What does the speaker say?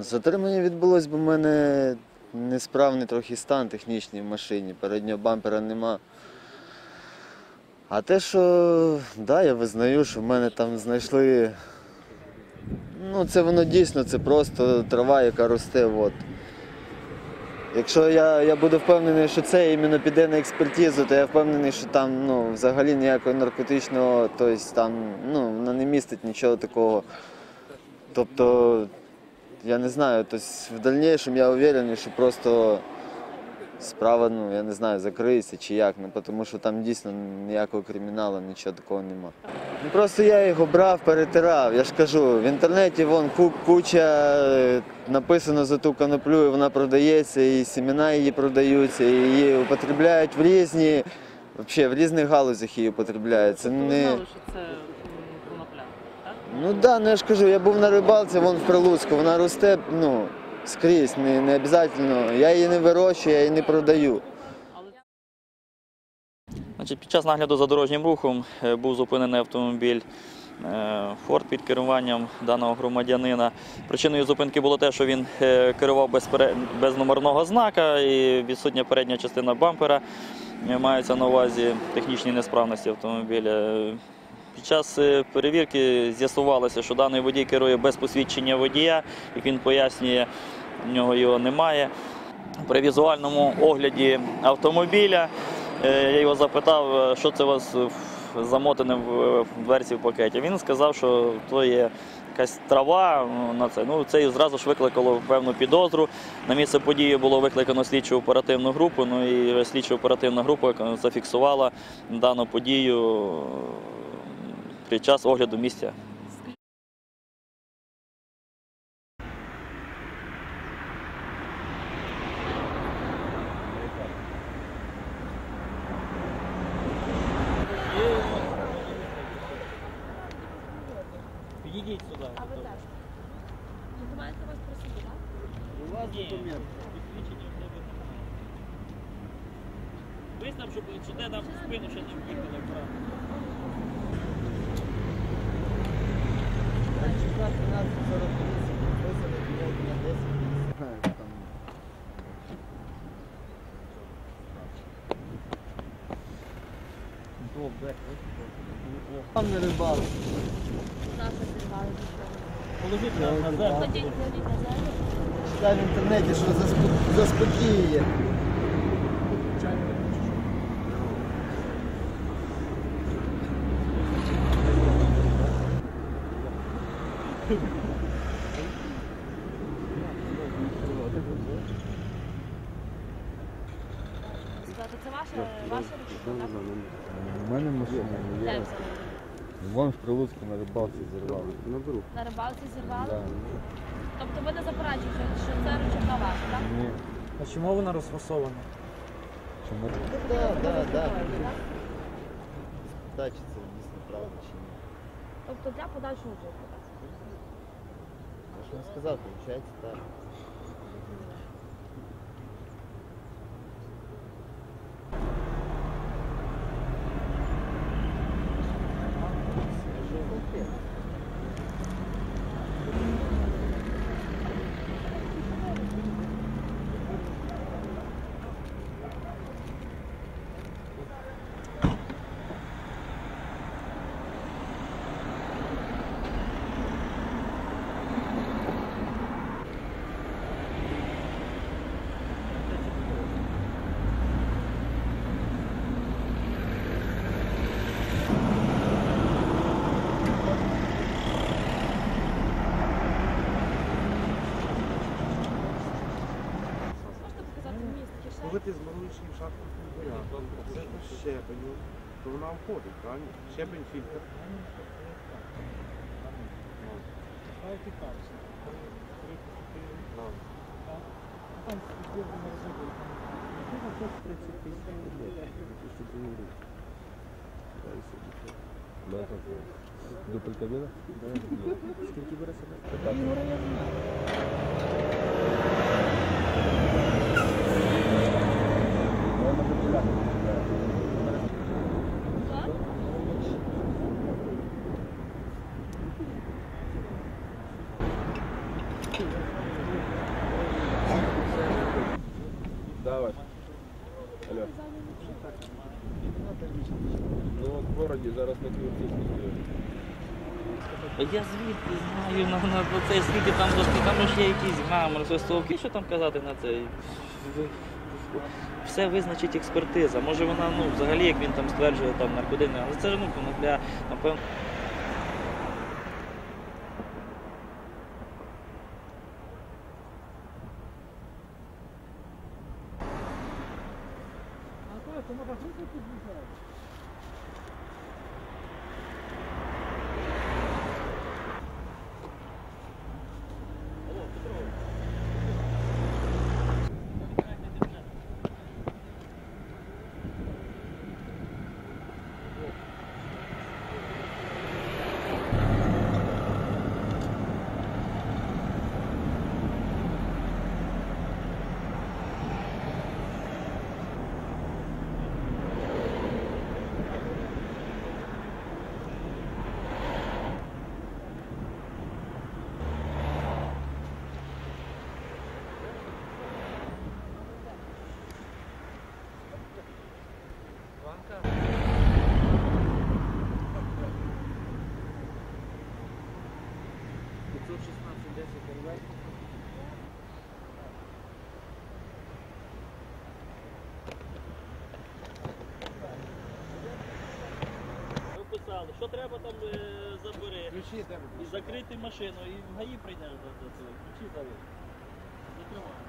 Затримання відбулось, бо в мене несправний трохи стан технічний в машині, переднього бампера нема. А те, що да, я визнаю, що в мене там знайшли. Ну, це воно дійсно, це просто трава, яка росте. От. Якщо я, я буду впевнений, що це іменно піде на експертизу, то я впевнений, що там ну, взагалі ніякого наркотичного, тобто там ну, воно не містить нічого такого. Тобто, я не знаю, тобто в дальнейшем я уверен, що просто справа, ну, я не знаю, закриється чи як, ну, тому що там дійсно ніякого криміналу, нічого такого нема. Ну, просто я його брав, перетирав. Я ж кажу, в інтернеті вон ку- куча е, написано за ту коноплю, і вона продається, і семена її продаються, і її употребляють в різні, взагалі в різних галузях її употребляють. Це Тобто не... знали, що це? Ну да, ну я ж кажу, я був на рибалці, вон в Прилуцьку, вона росте, ну, скрізь, не, не обов'язково. Я її не вирощую, я її не продаю. Значить, під час нагляду за дорожнім рухом е, був зупинений автомобіль е, Форд під керуванням даного громадянина. Причиною зупинки було те, що він е, керував без, пере- без номерного знака і відсутня передня частина бампера. Маються на увазі технічні несправності автомобіля. Під час е, перевірки з'ясувалося, що даний водій керує без посвідчення водія, як він пояснює, в нього його немає. При візуальному огляді автомобіля Е, Я його запитав, е, що це у вас замотане в дверці в пакеті. Він сказав, що то є якась трава ну, на це. Ну, це і зразу ж викликало певну підозру. На місце події було викликано слідчу оперативну групу. Ну і слідчо оперативна група зафіксувала дану подію під час огляду місця. Підійдіть сюди. А ви? Документи у вас при так? У вас документ. Підключення в тебе немає. Вистав, щоб що де там в спину ще не в'їхали акуратно. Там не рибалки. Наша зірвали Положіть на, землю. Ходіть, ходіть на землю. Читай в інтернеті, що заспо- заспокіює. Це. У мене машина є. Вон в Прилуцьку на рибалці зірвали. На рибалці зірвали? Да. Тобто ви не заперечуєте, що це ручка ваша, так? Ні. А чому вона розфасована? Чому? Так, так, так. Чи це дійсно правда чи ні. Тобто для подальшого вжитку, так? Я ж не сказав, виходить так. Щебеню, то вона входить, правильно? Щебень фільтр. Ну. Дупельтаміна? Скільки бере себе? я. Ну в городі зараз на кілька я звідти знаю на, на про це, скільки там там ж є якісь гамори, свистовки. Що там казати на це? Все визначить експертиза. Може вона ну, взагалі, як він там стверджує, там наркотина, але це ж ну, для напевно. 怎么把 мы должны. Ви писали, що треба там е, забери. Ключі де І закрити машину, і в ГАІ прийдеш до цього. Ключі дали. Закривай.